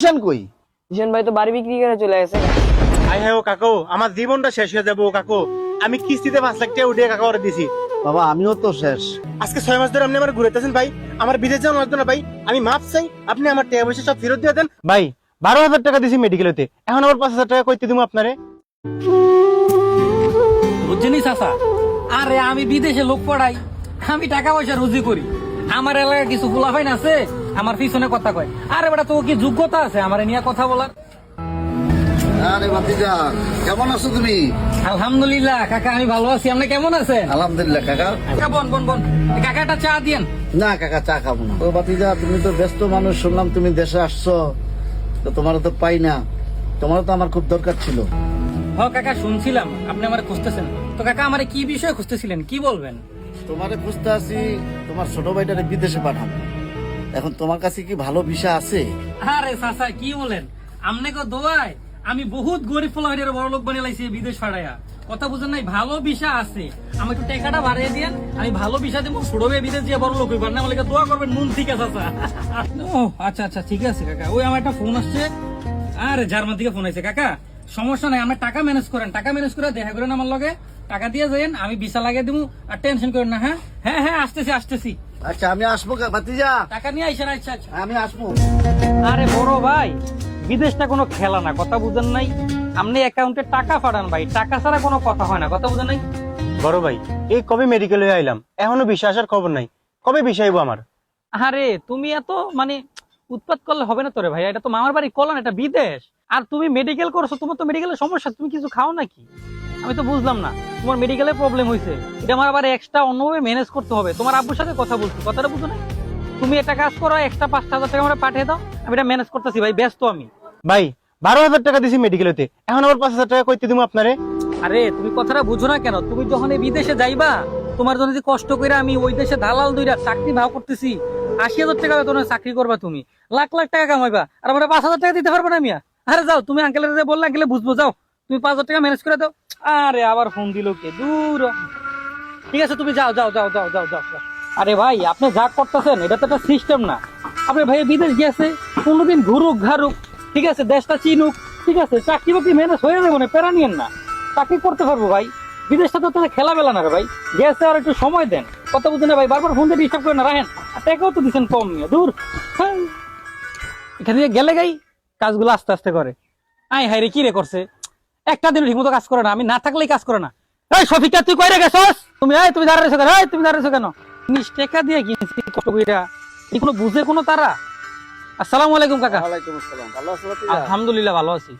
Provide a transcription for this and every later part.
কই? ভাই তো বাড়ি বিক্রি করে চলে গেছে। আই হ্যাঁ ও কাকু আমার জীবনটা শেষ হয়ে যাব ও কাকু। আমি কিস্তিতে পাঁচ লাখ টাকা উঠে কাকা করে দিছি। বাবা আমিও তো শেষ। আজকে ছয় মাস ধরে আপনি আমার ঘুরেতেছেন ভাই। আমার বিদেশ যাওয়া লাগতো না ভাই। আমি মাপ চাই আপনি আমার টাকা পয়সা সব ফেরত দিয়ে দেন। ভাই বারো হাজার টাকা দিছি মেডিকেলতে এখন আবার পাঁচ হাজার টাকা কইতে দিব আপনারে। বুঝছেনি চাচা? আরে আমি বিদেশে লোক পড়াই আমি টাকা পয়সা রুজি করি। আমার এলাকায় কিছু ফুলাফাইন আছে? আমার পিছনে কথা কয়। আরে বেটা তো কি যোগ্যতা আছে? আমার নিয়ে কথা বলার। আরে ভাতিজা কেমন আছো তুমি? আলহামদুলিল্লাহ কাকা আমি ভালো আছি। আপনি কেমন আছেন? আলহামদুলিল্লাহ কাকা। কাকা বন বন বন। কাকা একটা চা দিয়েন। না কাকা চা খাব না। ও ভাতিজা তুমি তো ব্যস্ত মানুষ শুনলাম তুমি দেশে আসছো। তো তোমার তো পাই না। তোমার তো আমার খুব দরকার ছিল। হ কাকা শুনছিলাম। আপনি আমার খুঁজতেছেন। তো কাকা আমার কি বিষয়ে খুঁজতেছিলেন? কি বলবেন? তোমারে খুঁজতে আছি তোমার ছোট ভাইটারে বিদেশে পাঠাবো। এখন তোমার কাছে কি ভালো ভিসা আছে? আরে চাচা কি বলেন? আমনে কো দোয়ায় আমি বহুত গরিব ফলাফের বড় লোক বানিয়ে লাইছি বিদেশ ফাড়াইয়া। কথা বুঝেন নাই ভালো বিষা আছে। আমি একটু টাকাটা বাড়িয়ে দিয়েন আমি ভালো বিষা দিব সুড়বে বিদেশ দিয়ে বড় লোক হইবার। না আমাকে দোয়া করবেন নুন ঠিক আছে চাচা। ও আচ্ছা আচ্ছা ঠিক আছে কাকা। ওই আমার একটা ফোন আসছে। আরে জার্মান থেকে ফোন আছে কাকা। সমস্যা নাই আমরা টাকা ম্যানেজ করেন টাকা ম্যানেজ করে দেখা করেন আমার লগে। টাকা দিয়ে যাইন আমি ভিসা লাগিয়ে দিব আর টেনশন করেন না হ্যাঁ? হ্যাঁ হ্যাঁ আসতেছি আসতেছি। আচ্ছা আমি আসব ভাতিজা? টাকা নিয়ে আইসেন আচ্ছা আচ্ছা। আমি আসব। আরে বড় ভাই বিদেশটা কোনো খেলা না কথা বুঝেন নাই? আপনি অ্যাকাউন্টে টাকা পাঠান ভাই টাকা ছাড়া কোনো কথা হয় না কথা বুঝেন নাই? বড় ভাই এই কবে মেডিকেল হয়ে আইলাম? এখনও বিশ্বাস আর খবর নাই। কবে বিষাইবো আমার? আরে তুমি এত মানে উৎপাত করলে হবে না তোরে ভাই এটা তো মামার বাড়ি কলান এটা বিদেশ। আর তুমি মেডিকেল করছ তোমার তো মেডিকেলের সমস্যা তুমি কিছু খাও নাকি? আমি তো বুঝলাম না। তোমার মেডিকেলের প্রবলেম হয়েছে এটা আমার আবার এক্সট্রা অন্যভাবে ম্যানেজ করতে হবে। তোমার আব্বুর সাথে কথা বলছি কথাটা বুঝো না। তুমি একটা কাজ করো এক্সট্রা পাঁচ হাজার টাকা আমরা পাঠিয়ে দাও আমি এটা ম্যানেজ করতেছি ভাই ব্যস্ত আমি। ভাই বারো হাজার টাকা দিছি মেডিকেলতে এখন আবার পাঁচ হাজার টাকা কইতে দিব আপনারে। আরে তুমি কথাটা বুঝো না কেন? তুমি যখন এই বিদেশে যাইবা তোমার জন্য যে কষ্ট করে আমি ওই দেশে দালাল দুইটা চাকরি ভাও করতেছি আশি হাজার টাকা বেতনে চাকরি করবা তুমি। লাখ লাখ টাকা কামাইবা। আর আমরা পাঁচ হাজার টাকা দিতে পারব না মিয়া? আরে যাও তুমি আঙ্কেলের বললে আঙ্কেলে বুঝব যাও। তুমি পাঁচ হাজার টাকা ম্যানেজ করে দাও। আরে, আবার ফোন দিল কে? দূর। ঠিক আছে, তুমি যাও যাও যাও যাও যাও যাও। আরে ভাই, আপনি যা করতেছেন, এটা তো একটা সিস্টেম না। আপনি ভাই বিদেশ গেছে কোনোদিন ঘুরুক, ঘারুক, ঠিক আছে, দেশটা চিনুক, ঠিক আছে চাকরি বাকরি ম্যানেজ হয়ে যাব না প্যারা নিয়েন না। চাকরি করতে পারব ভাই। বিদেশটা তো তাহলে খেলা বেলা না রে ভাই। গেছে আর একটু সময় দেন। কথা বুঝেন না ভাই, বারবার ফোন দিয়ে ডিস্টার্ব করে না রাখেন। আর টাকাও তো দিচ্ছেন কম নিয়ে, দূর। হ্যাঁ। এখান থেকে গেলে গাই, কাজগুলো আস্তে আস্তে করে। আই হাই রে, কি রে করছে? একটা দিন ঠিকমতো কাজ করে না আমি না থাকলেই কাজ করে না। এই সফিকা তুই কই রে গেছস? তুমি এই তুমি দাঁড়াইছো কেন? এই তুমি দাঁড়াইছো কেন? জিনিস টাকা দিয়ে কিনছি কইরা। এই কোনো বুঝে কোনো তারা? আসসালামু আলাইকুম কাকা। ওয়ালাইকুম আসসালাম। ভালো আছো ভাতিজা? আলহামদুলিল্লাহ ভালো আছি।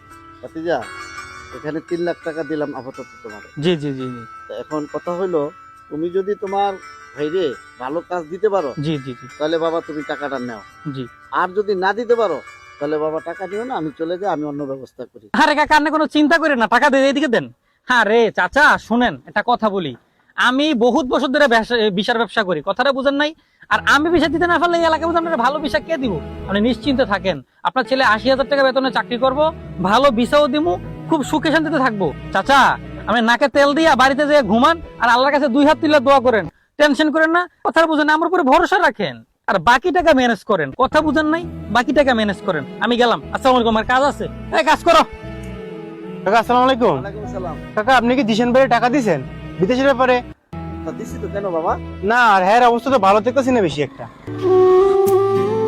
ভাতিজা এখানে তিন লাখ টাকা দিলাম আপাতত তোমার। জি জি জি জি। এখন কথা হলো তুমি যদি তোমার ভাইরে ভালো কাজ দিতে পারো জি জি জি। তাহলে বাবা তুমি টাকাটা নাও। জি। আর যদি না দিতে পারো তাহলে বাবা টাকা দিও না, আমি চলে যাই, আমি অন্য ব্যবস্থা করি। আরে কাকা, আপনি কোনো চিন্তা করেন না, টাকা দিয়ে এদিকে দেন। হ্যাঁ রে, চাচা, শুনেন, একটা কথা বলি। আমি বহুত বছর ধরে বিষার ব্যবসা করি, কথাটা বুঝেন নাই? আর আমি বিষা দিতে না পারলে এই মধ্যে আপনার ভালো বিষা কে দিব? আপনি নিশ্চিন্তে থাকেন। আপনার ছেলে আশি হাজার টাকা বেতনে চাকরি করব, ভালো বিষাও দিমু, খুব সুখে শান্তিতে থাকব। চাচা আমি নাকে তেল দিয়া বাড়িতে যেয়ে ঘুমান, আর আল্লাহর কাছে দুই হাত তুলে দোয়া করেন। টেনশন করেন না কথা বুঝেন আমার উপরে ভরসা রাখেন। আর বাকি টাকা ম্যানেজ করেন। কথা বুঝেন নাই? বাকি টাকা ম্যানেজ করেন। আমি গেলাম। আসসালামু আলাইকুম। আমার কাজ আছে। এই কাজ করো। কাকা আসসালামু আলাইকুম। ওয়ালাইকুম আসসালাম। কাকা আপনি কি দিশেন ভাইয়ের টাকা দিছেন? বিদেশের ব্যাপারে তা দিছি তো কেন বাবা? না আর হ্যাঁ অবস্থা তো ভালো দেখতেছি না বেশি একটা।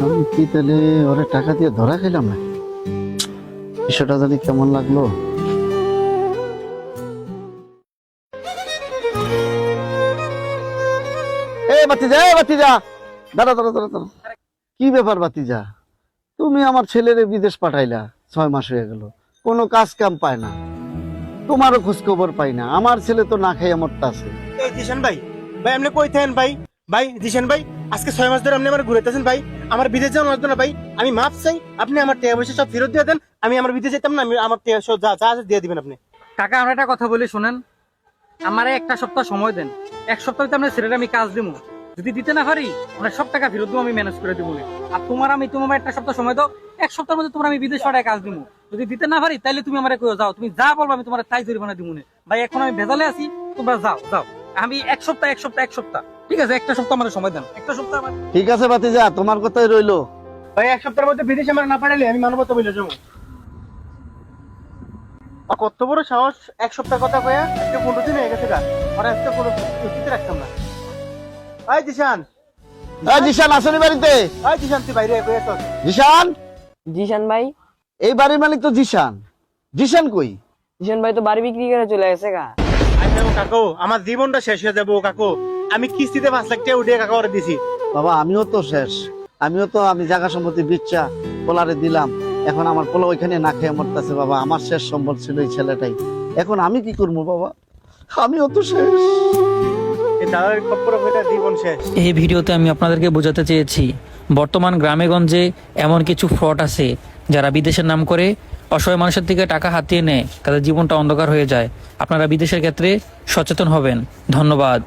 আমি কি তাহলে ওরে টাকা দিয়ে ধরা খেলাম না বিষয়টা জানি কেমন লাগল? এ বাতিজা এ বাতিজা দাঁড়া দাঁড়া দাঁড়া দাঁড়া। কি ব্যাপার বাতিজা তুমি আমার ছেলেরে বিদেশ পাঠাইলা ছয় মাস হয়ে গেল। কোনো কাজ কাম পায় না। তোমারও খোঁজ খবর পাই না। আমার ছেলে তো না খাই মরতা আছে। এই দিশেন ভাই ভাই আপনি কই থাকেন ভাই? ভাই দিশেন ভাই আজকে ছয় মাস ধরে আপনি আমার ঘুরেতেছেন ভাই। আমার বিদেশ যাওয়া লাগতো না ভাই। আমি মাপ চাই আপনি আমার টাকা পয়সা সব ফেরত দিয়ে দেন। আমি আমার বিদেশ যেতাম না আমি আমার টাকা যা যা আছে দিয়ে দিবেন আপনি। কাকা আমরা একটা কথা বলি শুনেন। আমারে একটা সপ্তাহ সময় দেন। এক সপ্তাহ আপনার ছেলেটা আমি কাজ দিব যদি দিতে না পারি আমরা সব টাকা ফেরত আমি ম্যানেজ করে দিব। আর তোমার আমি তোমার একটা সপ্তাহ সময় দাও এক সপ্তাহের মধ্যে তোমার আমি বিদেশ পাঠায় কাজ দিব যদি দিতে না পারি তাহলে তুমি আমার কই যাও। তুমি যা বলব আমি তোমার তাই জরিমানা দিব ভাই এখন আমি ভেজালে আছি তোমরা যাও যাও। আমি এক সপ্তাহ এক সপ্তাহ এক সপ্তাহ। ঠিক আছে একটা সপ্তাহ আমাদের সময় দেন। একটা সপ্তাহ ঠিক আছে বাতিজা তোমার কথাই রইল। ভাই এক সপ্তাহের মধ্যে বিদেশে আমার না পাঠালে আমি মানবতা বলে যাব। কত বড় সাহস এক সপ্তাহ কথা কয়া আজকে পনেরো দিন হয়ে গেছে গা। আর আজকে কোনো রাখতাম না। ভাই জিশান। এই জিশান আসনি বাড়িতে। ভাই জিশান তুই বাইরে কয়ে তো। জিশান? জিশান ভাই? এই বাড়ির মালিক তো জিশান। জিশান কই? জিশান ভাই তো বাড়ি বিক্রি করে চলে গেছে গা। আমি যাব কাকু আমার জীবনটা শেষ হয়ে যাব কাকু। আমি কিস্তিতে পাঁচ লাখ টাকা উঠে কাকা করে দিছি। বাবা আমিও তো শেষ। আমিও তো আমি জায়গা সম্পত্তি বিচ্ছা পোলারে দিলাম। এখন আমার পোলা ওইখানে না খেয়ে মরতেছে বাবা। আমার শেষ সম্বল ছিল এই ছেলেটাই। এখন আমি কি করব বাবা? আমিও তো শেষ। এই ভিডিওতে আমি আপনাদেরকে বোঝাতে চেয়েছি, বর্তমান গ্রামেগঞ্জে এমন কিছু ফ্রড আছে যারা বিদেশের নাম করে অসহায় মানুষের থেকে টাকা হাতিয়ে নেয়, তাদের জীবনটা অন্ধকার হয়ে যায়। আপনারা বিদেশের ক্ষেত্রে সচেতন হবেন। ধন্যবাদ।